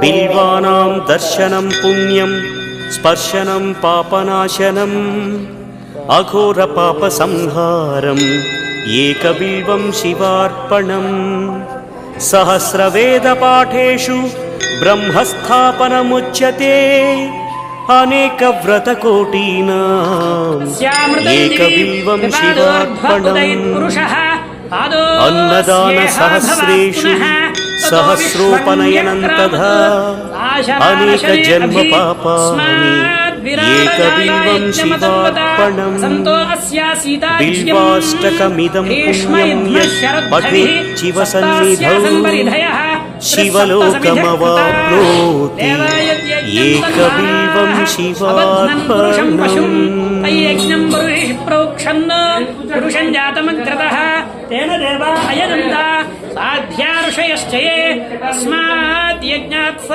బిల్వానాం దర్శనం పుణ్యం స్పర్శనం పాపనాశనం అఘోర పాప సంహారం ఏకబిల్వం శివార్పణం సహస్రవేద పాఠేషు బ్రహ్మస్థాపనముచ్యతే అనేక వ్రతకోటీనాం ఏకబిల్వం శివార్పణం అన్నదాన సహస్రేషు సహస్రోపనయనం తథా అనేక జన్మ పాపాని ఏకబిల్వం శివార్పణం బిల్వాష్టకమిదం పుణ్యం యత్ పఠేచ్చివ సన్నిధౌ శివలోకమవాప్నోతి ఏకబిల్వం శివార్పణం. యజ్ఞం పురుషి ప్రోక్షన్ పురుషం జాతమగ్రతః